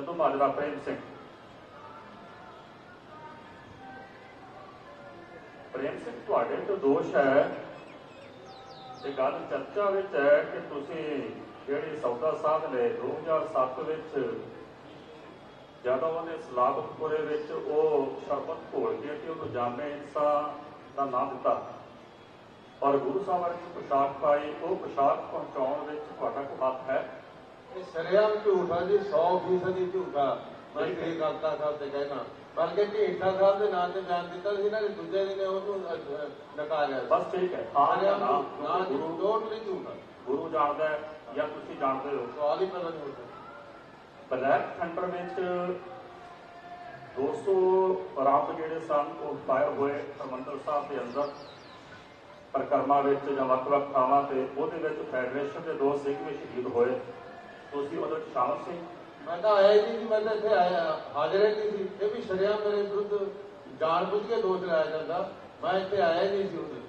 ਚੰਦੂ ਮਾਜਰਾ ਪ੍ਰੇਮ ਸਿੰਘ ਪ੍ਰੇਮ ਸਿੰਘ, ਤੁਹਾਡੇ ਤੋਂ ਦੋਸ਼ ਹੈ। ਇਹ ਗੱਲ ਚਰਚਾ ਵਿੱਚ ਹੈ ਕਿ ਤੁਸੀਂ ਜਿਹੜੀ ਸੌਦਾ ਸਾਧ ਨੇ 2007 ਵਿੱਚ, ਜਦੋਂ ਉਹਨੇ ਸਲਾਬਤਪੁਰੇ ਵਿੱਚ ਉਹ ਸ਼ਰਬਤ ਘੋਲ ਕੇ ਤੇ ਉਹਨੂੰ ਜਾਮੇ ਇੰਸਾ ਦਾ ਨਾਮ ਦਿੱਤਾ। ਔਰ ਗੁਰੂ ਸਾਹਿਬ ਵਰਗੀ ਪੁਸ਼ਾਕ ਪਾਈ, ਉਹ ਪੁਸ਼ਾਕ ਪਹੁੰਚਾਉਣ ਵਿੱਚ ਤੁਹਾਡਾ ਕੋਈ ਹੱਥ ਹੈ? ਇਹ ਸਰੇਆਮ ਝੂਠ ਆ ਜੀ 100% ਹੀ ਝੂਠਾ। ਮੈਂ ਇਹ ਗਲਤਾ ਸਾਹਿਬ ਤੇ ਕਹਿਣਾ। ਬਲਕਿ ਢੀਂਠਾ ਸਾਹਿਬ ਦੇ ਨਾਂ ਤੇ ਬਿਆਨ ਦਿੱਤਾ ਸੀ ਨਾ ਦੂਜੇ ਦਿਨ ਉਹਨੂੰ ਨਕਾਰਿਆ ਬਸ ਠੀਕ ਹੈ ਹਾਂ ਜਾਂ ਨਾ ਗੁਰੂ ਟੋਟਲੀ ਝੂਠਾ। ਗੁਰੂ ਜਾਣਦਾ ਹੈ ਜਾਂ ਤੁਸੀਂ ਜਾਣਦੇ ਹੋ? ਸਵਾਲ ਹੀ ਪੈਦਾ ਨਹੀਂ ਹੁੰਦਾ ਬਲੈਕ ਥੰਡਰ ਵਿੱਚ 200 ਰਾਉਂਡ ਜਿਹੜੇ ਸਨ ਉਹ ਫਾਇਰ ਹੋਏ ਹਰਮੰਦਰ ਸਾਹਿਬ ਦੇ ਅੰਦਰ। ਪਰਿਕਰਮਾ ਵਿੱਚ ਜਾਂ ਵੱਖ-ਵੱਖ ਥਾਵਾਂ ਤੇ ਉਹਦੇ ਵਿੱਚ ਫੈਡਰੇਸ਼ਨ ਦੇ ਦੋ ਸਿੱਖ ਵੀ ਸ਼ਹੀਦ ਹੋਏ। ਤੁਸੀਂ ਉਹਦੇ ਵਿੱਚ ਸ਼ਾਮਲ ਸੀ? ਮੈਂ ਤਾਂ ਆਇਆ ਹੀ ਨਹੀਂ ਸੀ, ਮੈਂ ਤਾਂ ਇੱਥੇ ਆਇਆ, ਹਾਜ਼ਰ ਹੀ ਨਹੀਂ ਸੀ। ਇਹ ਵੀ ਸ਼ਰਿਆਮ ਮੇਰੇ ਵਿਰੁੱਧ ਜਾਣ ਬੁੱਝ ਕੇ ਦੋਸ਼ ਲਾਇਆ ਜਾਂਦਾ। ਮੈਂ ਇੱਥੇ ਆਇਆ ਹੀ ਨਹੀਂ ਸੀ ਉਹਦੇ